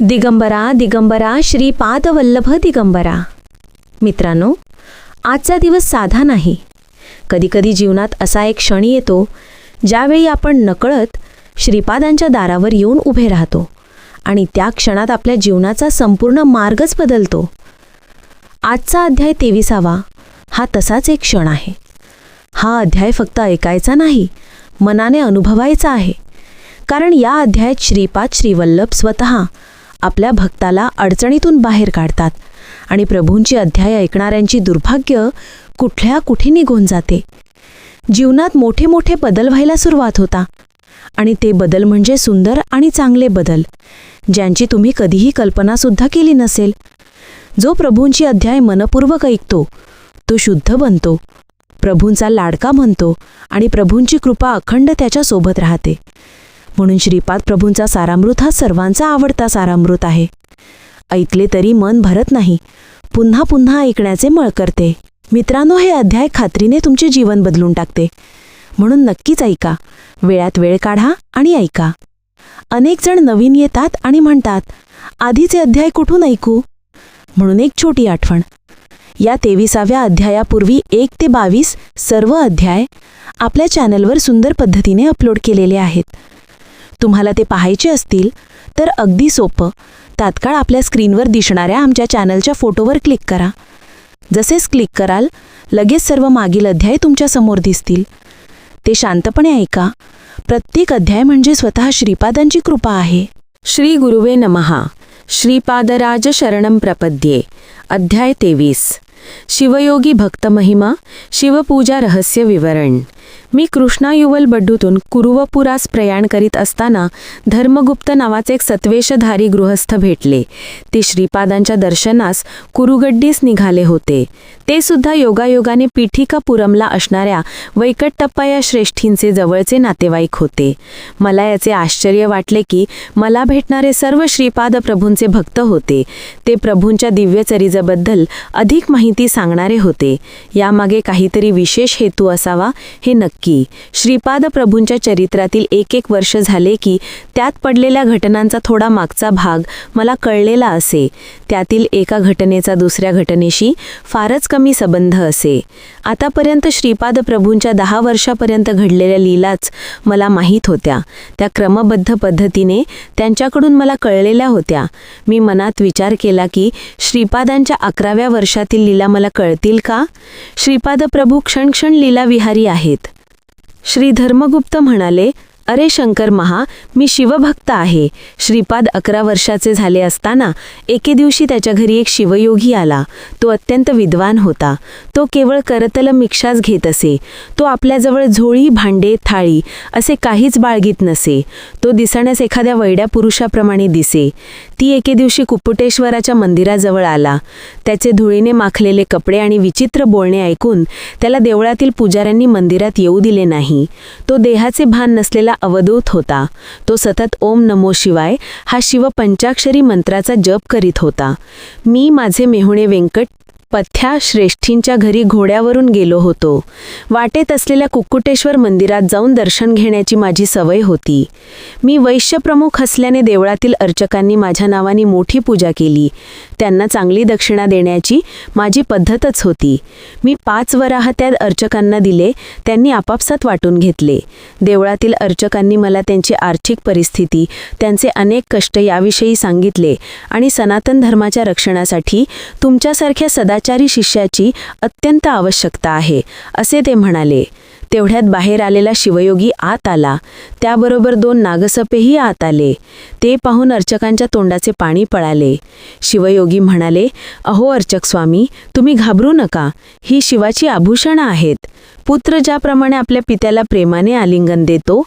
दिगंबरा दिगंबरा श्रीपाद वल्लभ दिगंबरा. मित्रांनो आजचा दिवस साधा नाही. कधीकधी जीवनात असा एक क्षण येतो ज्यावेळी आपण नकळत श्रीपादांच्या दारावर येऊन उभे राहतो आणि त्या क्षणात आपल्या जीवनाचा संपूर्ण मार्गच बदलतो. आजचा अध्याय तेविसावा हा तसाच एक क्षण आहे. हा अध्याय फक्त ऐकायचा नाही मनाने अनुभवायचा आहे. कारण या अध्यायात श्रीपाद श्रीवल्लभ स्वतः आपल्या भक्ताला अडचणीतून बाहेर काढतात. आणि प्रभूंची अध्याय ऐकणाऱ्यांची दुर्भाग्य कुठल्या कुठे निघून जाते? जीवनात मोठे मोठे बदल व्हायला सुरुवात होता. आणि ते बदल म्हणजे सुंदर आणि चांगले बदल ज्यांची तुम्ही कधीही कल्पनासुद्धा केली नसेल. जो प्रभूंची अध्याय मनपूर्वक ऐकतो तो शुद्ध बनतो. प्रभूंचा लाडका बनतो आणि प्रभूंची कृपा अखंड त्याच्यासोबत राहते. म्हणून श्रीपाद प्रभूंचा सारामृत हा सर्वांचा आवडता सारामृत आहे. ऐकले तरी मन भरत नाही. पुन्हा पुन्हा ऐकण्याचे मळ करते. मित्रांनो हे अध्याय खात्रीने तुमचे जीवन बदलून टाकते. म्हणून नक्कीच ऐका. वेळात वेळ काढा आणि ऐका. अनेक जण नवीन येतात आणि म्हणतात आधीचे अध्याय कुठून ऐकू? म्हणून एक छोटी आठवण. या तेविसाव्या अध्यायापूर्वी एक ते बावीस सर्व अध्याय आपल्या चॅनलवर सुंदर पद्धतीने अपलोड केलेले आहेत. तुम्हाला ते पाहायचे असतील तर अगदी सोपं. तात्काळ आपल्या स्क्रीनवर दिसणाऱ्या आमच्या चॅनलच्या फोटोवर क्लिक करा. जसेच क्लिक कराल लगेच सर्व मागील अध्याय तुमच्यासमोर दिसतील. ते शांतपणे ऐका. प्रत्येक अध्याय म्हणजे स्वतः श्रीपादांची कृपा आहे. श्री गुरुवे नमहा श्रीपादराज शरणम प्रपद्ये. अध्याय तेवीस. शिवयोगी भक्तमहिमा शिवपूजा रहस्य विवरण. मी कृष्णायुवल बड्डूतून कुरुवपुरास प्रयाण करीत असताना धर्मगुप्त नावाचे एक सत्वेशधारी गृहस्थ भेटले. ते श्रीपादांच्या दर्शनास कुरुगड्डीस निघाले होते. ते सुद्धा योगायोगाने पीठिकापुरमला असणाऱ्या वैकट्टप्पा या श्रेष्ठींचे जवळचे नातेवाईक होते. मला याचे आश्चर्य वाटले की मला भेटणारे सर्व श्रीपाद प्रभूंचे भक्त होते. ते प्रभूंच्या दिव्यचरिजबद्दल अधिक माहिती सांगणारे होते. यामागे काहीतरी विशेष हेतू असावा हे नक्की. श्रीपाद प्रभूंच्या चरित्रातील एक एक वर्ष झाले की त्यात पडलेल्या घटनांचा थोडा मागचा भाग मला कळलेला असे. त्यातील एका घटनेचा दुसऱ्या घटनेशी फारच कमी संबंध असे. आतापर्यंत श्रीपाद प्रभूंच्या दहा वर्षापर्यंत घडलेल्या लीलाच मला माहीत होत्या. त्या क्रमबद्ध पद्धतीने त्यांच्याकडून मला कळलेल्या होत्या. मी मनात विचार केला की श्रीपादांच्या अकराव्या वर्षातील लीला मला कळतील का? श्रीपाद प्रभू क्षणक्षण लीला विहारी आहेत. श्री धर्मगुप्त म्हणाले अरे शंकर महा मी शिवभक्त आहे. श्रीपाद अकरा वर्षाचे झाले असताना एके दिवशी त्याच्या घरी एक शिवयोगी आला. तो अत्यंत विद्वान होता. तो केवळ करतल मिक्षाच घेत असे. तो आपल्याजवळ झोळी भांडे थाळी असे काहीच बाळगीत नसे. तो दिसण्यास एखाद्या वैड्या पुरुषाप्रमाणे दिसे. ती एके दिवशी कुपुटेश्वराच्या मंदिराजवळ आला. त्याचे धुळीने माखलेले कपडे आणि विचित्र बोलणे ऐकून त्याला देवळातील पुजाऱ्यांनी मंदिरात येऊ दिले नाही. तो देहाचे भान नसलेला अवधूत होता. तो सतत ओम नमो शिवाय हा शिव पंचाक्षरी मंत्राचा जप करीत होता. मी माझे मेहुणे व्यंकट पथ्या श्रेष्ठींच्या घरी घोड्यावरून गेलो होतो. वाटेत असलेल्या कुक्कुटेश्वर मंदिरात जाऊन दर्शन घेण्याची माझी सवय होती. मी वैश्यप्रमुख असल्याने देवळातील अर्चकांनी माझ्या नावाने मोठी पूजा केली. त्यांना चांगली दक्षिणा देण्याची माझी पद्धतच होती. मी पाच वराह त्या अर्चकांना दिले त्यांनी आपापसात वाटून घेतले. देवळातील अर्चकांनी मला त्यांची आर्थिक परिस्थिती त्यांचे अनेक कष्ट याविषयी सांगितले आणि सनातन धर्माच्या रक्षणासाठी तुमच्यासारख्या सदाचारी शिष्याची अत्यंत आवश्यकता आहे असे ते म्हणाले. तेवढ्यात बाहेर आलेला शिवयोगी आत आला. त्याबरोबर दोन नागसपेही आत आले. ते पाहून अर्चकांच्या तोंडाचे पाणी पळाले. शिवयोगी म्हणाले अहो अर्चक स्वामी तुम्ही घाबरू नका. ही शिवाची आभूषणं आहेत. पुत्र ज्याप्रमाणे आपल्या पित्याला प्रेमाने आलिंगन देतो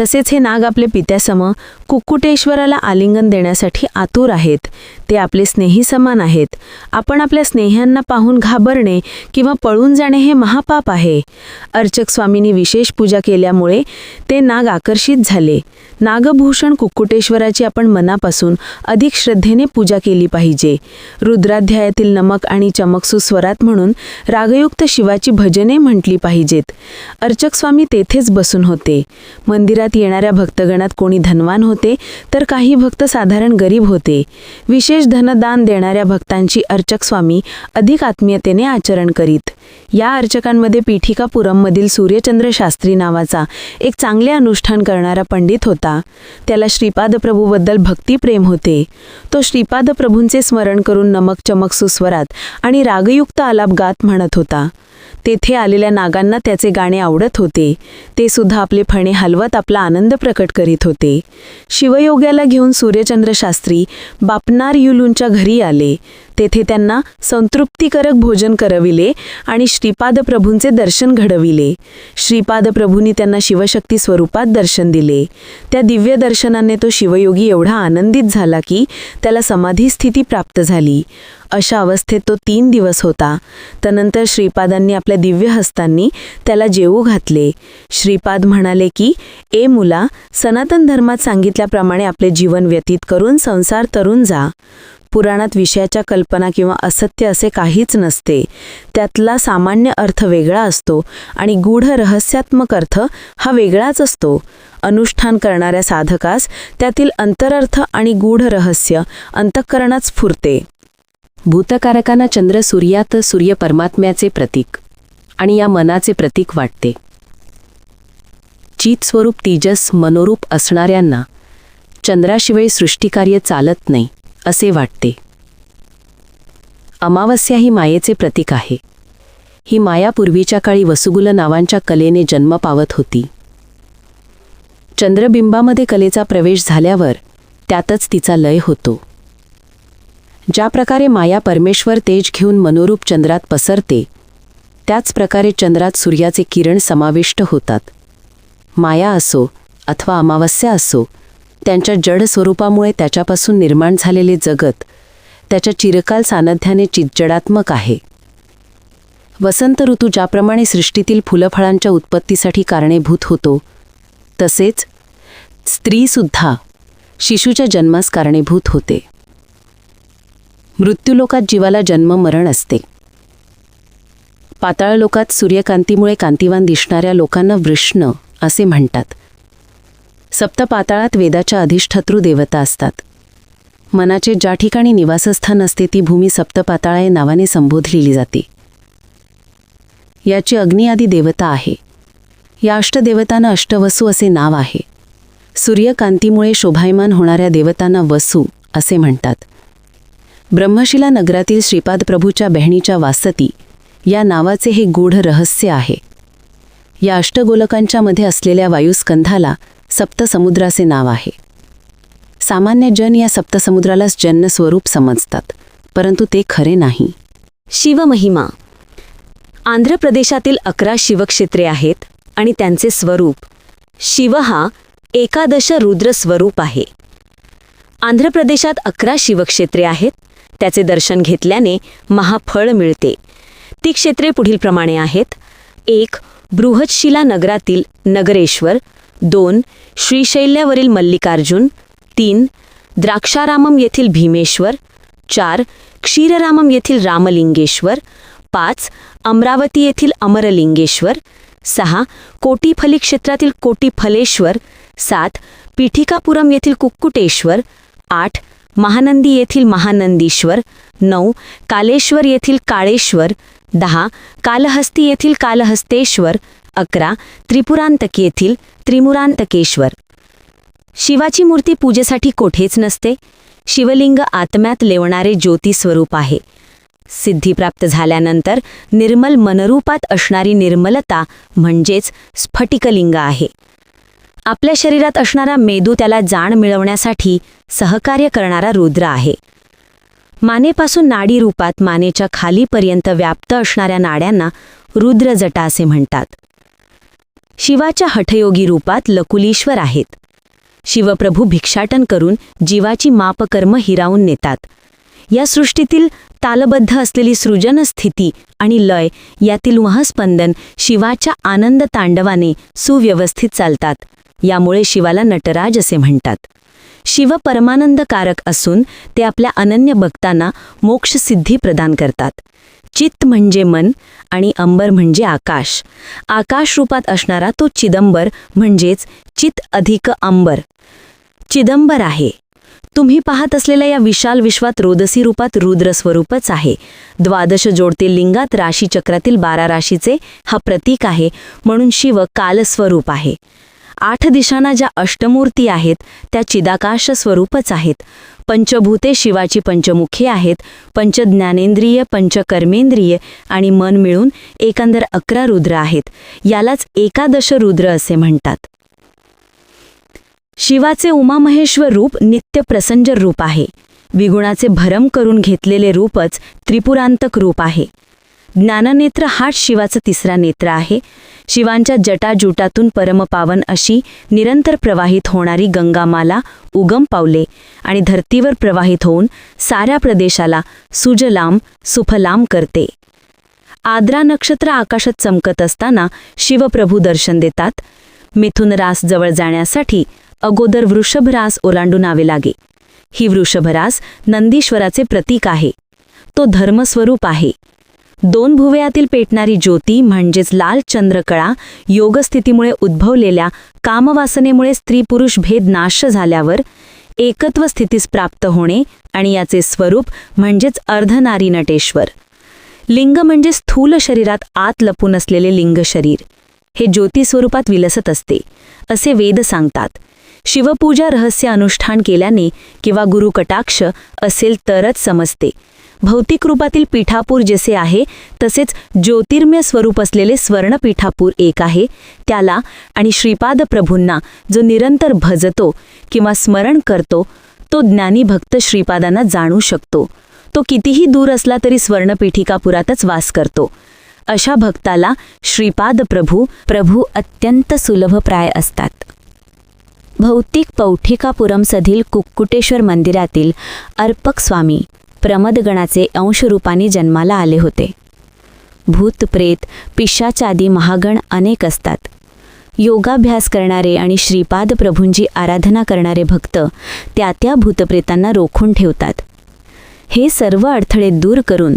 तसेच हे नाग आपल्या पित्यासमोर कुक्कुटेश्वराला आलिंगन देण्यासाठी आतुर आहेत. ते आपले स्नेही समान आहेत. आपण आपल्या स्नेह्यांना पाहून घाबरणे किंवा पळून जाणे हे महापाप आहे. अर्चक स्वामींनी विशेष पूजा केल्यामुळे ते नाग आकर्षित झाले. नागभूषण कुक्कुटेश्वराची आपण मनापासून अधिक श्रद्धेने पूजा केली पाहिजे. रुद्राध्यायातील नमक आणि चमकसुस्वरात म्हणून रागयुक्त शिवाची भजने म्हटली पाहिजे. पाहिजेत. अर्चक स्वामी तेथेच बसून होते. मंदिरात येणाऱ्या भक्तगणात कोणी धनवान होते तर काही भक्त साधारण गरीब होते. विशेष धनदान देणाऱ्या भक्तांची अर्चक स्वामी अधिक आत्मीयतेने आचरण करीत. या अर्चकांमध्ये पीठिकापुरममधील सूर्यचंद्र शास्त्री नावाचा एक चांगले अनुष्ठान करणारा पंडित होता. त्याला श्रीपाद प्रभूबद्दल भक्तिप्रेम होते. तो श्रीपाद प्रभूंचे स्मरण करून नमक चमक सुस्वरात आणि रागयुक्त आलाप गात म्हणत होता. तेथे आलेल्या नागांना त्याचे गाणे आवडत होते. ते सुद्धा आपले फणे हलवत आपला आनंद प्रकट करीत होते. शिवयोग्याला घेऊन सूर्यचंद्र शास्त्री बापनार युलूंच्या घरी आले. तेथे त्यांना संतृप्तिकारक भोजन करविले आणि श्रीपाद प्रभूंचे दर्शन घडविले. श्रीपाद प्रभूंनी त्यांना शिवशक्ती स्वरूपात दर्शन दिले. त्या दिव्य दर्शनाने तो शिवयोगी एवढा आनंदित झाला की त्याला समाधी स्थिती प्राप्त झाली. अशा अवस्थेत तो तीन दिवस होता. त्यानंतर श्रीपादांनी आपल्या दिव्य हस्तांनी त्याला जेवू घातले. श्रीपाद म्हणाले की ए मुला सनातन धर्मात सांगितल्याप्रमाणे आपले जीवन व्यतीत करून संसार तरून जा. पुराणात विषयाच्या कल्पना किंवा असत्य असे काहीच नसते. त्यातला सामान्य अर्थ वेगळा असतो आणि गूढ रहस्यात्मक अर्थ हा वेगळाच असतो. अनुष्ठान करणाऱ्या साधकास त्यातील अंतरर्थ आणि गूढ रहस्य अंतःकरणात स्फुरते. भूतकारकांना चंद्र सूर्यात सूर्य परमात्म्याचे प्रतीक आणि या मनाचे प्रतीक वाटते. चित स्वरूप तेजस मनोरूप असणाऱ्यांना चंद्राशिवाय सृष्टिकार्य चालत नाही असे वाटते. अमावस्या ही मायेचे प्रतीक आहे. ही माया पूर्वीच्या काळी वसुगुल नावांच्या कलेने जन्म पावत होती. चंद्रबिंबामध्ये कलेचा प्रवेश झाल्यावर त्यातच तिचा लय होतो. ज्या प्रकारे माया परमेश्वर तेज घेऊन मनोरूप चंद्रात पसरते त्याच प्रकारे चंद्रात सूर्याचे किरण समाविष्ट होतात. माया असो अथवा अमावस्या असो त्यांच्या जड स्वरूपामुळे त्याच्यापासून निर्माण झालेले जगत त्याच्या चिरकाल सान्निध्याने चिज्जडात्मक आहे. वसंत ऋतू ज्याप्रमाणे सृष्टीतील फुलफळांच्या उत्पत्तीसाठी कारणीभूत होतो तसेच स्त्रीसुद्धा शिशूच्या जन्मास कारणीभूत होते. मृत्यूलोकात जीवाला जन्म मरण असते. पाताळ लोकात सूर्यकांतीमुळे कांतिवान दिसणाऱ्या लोकांना वृष्ण असे म्हणतात. सप्तपाताळात वेदाच्या अधिष्ठातृ देवता असतात. मनाचे ज्या ठिकाणी निवासस्थान असते ती भूमी सप्तपाताळा या नावाने संबोधलेली जाते. याची अग्नियादी देवता आहे. या अष्टदेवतांना अष्टवसू असे नाव आहे. सूर्यकांतीमुळे शोभायमान होणाऱ्या देवतांना वसू असे म्हणतात. ब्रह्मशिला नगरातील श्रीपाद प्रभूच्या बहिणीच्या वासती या नावाचे हे गूढ रहस्य आहे. या अष्टगोलकांच्या मध्ये असलेल्या वायुस्कंधाला सप्तसमुद्राचे नाव आहे. सामान्य जन या सप्तसमुद्रालाच जन्य स्वरूप समजतात परंतु ते खरे नाही. शिवमहिमा. आंध्र प्रदेशातील अकरा शिवक्षेत्रे आहेत आणि त्यांचे स्वरूप शिव हा एकादश रुद्र स्वरूप आहे. आंध्र प्रदेशात अकरा शिवक्षेत्रे आहेत त्याचे दर्शन घेतल्याने महाफळ मिळते. ती क्षेत्रे पुढीलप्रमाणे आहेत. एक बृहतशिला नगरातील नगरेश्वर. दोन श्रीशैल्यावरील मल्लिकार्जुन. तीन द्राक्षारामम येथील भीमेश्वर. चार क्षीररामम येथील रामलिंगेश्वर. पाच अमरावती येथील अमरलिंगेश्वर. सहा कोटीफली क्षेत्रातील कोटीफलेश्वर. सात पीठिकापुरम येथील कुक्कुटेश्वर. आठ महानंदी येथील महानंदीश्वर नऊ कालेश्वर येथील काळेश्वर दहा कालहस्ती येथील कालहस्तेश्वर अकरा त्रिपुरांतक येथील त्रिमुरांतकेश्वर. शिवाची मूर्ती पूजेसाठी कोठेच नसते. शिवलिंग आत्म्यात लेवणारे ज्योती स्वरूप आहे. सिद्धी प्राप्त झाल्यानंतर निर्मल मनरूपात असणारी निर्मलता म्हणजेच स्फटिकलिंग आहे. आपल्या शरीरात असणारा मेदू त्याला जाण मिळवण्यासाठी सहकार्य करणारा रुद्र आहे. मानेपासून नाडी रूपात मानेच्या खालीपर्यंत व्याप्त असणाऱ्या नाड्यांना रुद्रजटा असे म्हणतात. शिवाच्या हठयोगी रूपात लकुलीश्वर आहेत. शिवप्रभू भिक्षाटन करून जीवाची मापकर्म हिरावून नेतात. या सृष्टीतील तालबद्ध असलेली सृजन स्थिती आणि लय यातील वहस्पंदन शिवाच्या आनंद तांडवाने सुव्यवस्थित चालतात. यामुळे शिवाला नटराज असे म्हणतात. शिव परमानंदकारक असून ते आपल्या अनन्य भक्तांना मोक्षसिद्धी प्रदान करतात. चित्त म्हणजे मन आणि अंबर म्हणजे आकाश. आकाश रूपात असणारा तो चिदंबर म्हणजेच चित अधिक अंबर. चिदंबर आहे. तुम्ही पाहत असलेल्या या विशाल विश्वात रोदसी रूपात रुद्र स्वरूपच आहे. द्वादश जोडते लिंगात राशीचक्रातील बारा राशीचे हा प्रतीक आहे म्हणून शिव कालस्वरूप आहे. आठ दिशांना ज्या अष्टमूर्ती आहेत त्या चिदाकाश स्वरूपच आहेत. पंचभूते शिवाची पंचमुखे आहेत पंचज्ञानेंद्रिय पंचकर्मेंद्रिय आणि मन मिळून एकंदर अकरा रुद्र आहेत. यालाच एकादश रुद्र असे म्हणतात. शिवाचे उमामहेश्वर रूप नित्य प्रसंजर रूप आहे. विगुणाचे भरम करून घेतलेले रूपच त्रिपुरांतक रूप आहे. ज्ञाननेत्र हाच शिवाचा तिसरा नेत्र आहे. शिवांच्या जटाजुटातून परमपावन अशी निरंतर प्रवाहित होणारी गंगामाला उगम पावले आणि धर्तीवर प्रवाहित होऊन साऱ्या प्रदेशाला सुजलाम सुफलाम करते. आद्रा नक्षत्र आकाशात चमकत असताना शिवप्रभू दर्शन देतात. मिथुन रास जवळ जाण्यासाठी अगोदर वृषभरास ओलांडून आवे लागे. ही वृषभरास नंदीश्वराचे प्रतीक आहे. तो धर्मस्वरूप आहे. दोन भुवयातील पेटणारी ज्योती म्हणजेच लाल चंद्रकळा योगस्थितीमुळे उद्भवलेल्या कामवासनेमुळे स्त्री पुरुष भेद नाश झाल्यावर एकत्व स्थितीस प्राप्त होणे आणि याचे स्वरूप म्हणजेच अर्धनारी नटेश्वर लिंग म्हणजे स्थूल शरीरात आत लपून असलेले लिंग शरीर. हे ज्योती स्वरूपात विलसत असते असे वेद सांगतात. शिवपूजा रहस्य अनुष्ठान केल्याने किंवा गुरुकटाक्ष असेल तरच समजते. भौतिक रूपातील पीठापूर जसे आहे तसेच ज्योतिर्मय स्वरूप असलेले स्वर्णपीठापूर एक आहे. त्याला आणि श्रीपाद प्रभूंना जो निरंतर भजतो किंवा स्मरण करतो तो ज्ञानी भक्त श्रीपादांना जाणू शकतो. तो कितीही दूर असला तरी स्वर्णपीठिकापुरातच वास करतो. अशा भक्ताला श्रीपाद प्रभू प्रभू अत्यंत सुलभप्राय असतात. भौतिक पौठिकापुरमसधील कुक्कुटेश्वर मंदिरातील अर्पक स्वामी प्रमदगणाचे अंशरूपाने जन्माला आले होते. भूत प्रेत पिशाचादी महागण अनेक असतात. योगाभ्यास करणारे आणि श्रीपाद प्रभूंची आराधना करणारे भक्त त्या त्या भूतप्रेतांना रोखून ठेवतात. हे सर्व अडथळे दूर करून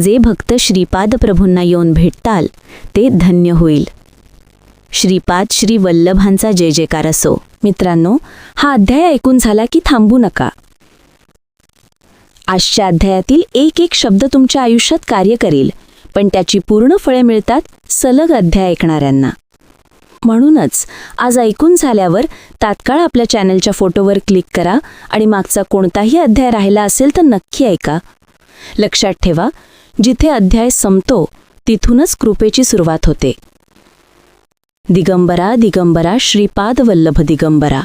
जे भक्त श्रीपाद प्रभूंना येऊन भेटताल ते धन्य होईल. श्रीपाद श्री वल्लभांचा जय जयकार असो. मित्रांनो हा अध्याय ऐकून झाला की थांबू नका. आजच्या अध्यायातील एक एक शब्द तुमच्या आयुष्यात कार्य करेल पण त्याची पूर्ण फळे मिळतात सलग अध्याय ऐकणाऱ्यांना. म्हणूनच आज ऐकून झाल्यावर तात्काळ आपल्या चॅनलच्या फोटोवर क्लिक करा आणि मागचा कोणताही अध्याय राहिला असेल तर नक्की ऐका. लक्षात ठेवा जिथे अध्याय संपतो तिथूनच कृपेची सुरुवात होते. दिगंबरा दिगंबरा श्रीपाद वल्लभ दिगंबरा.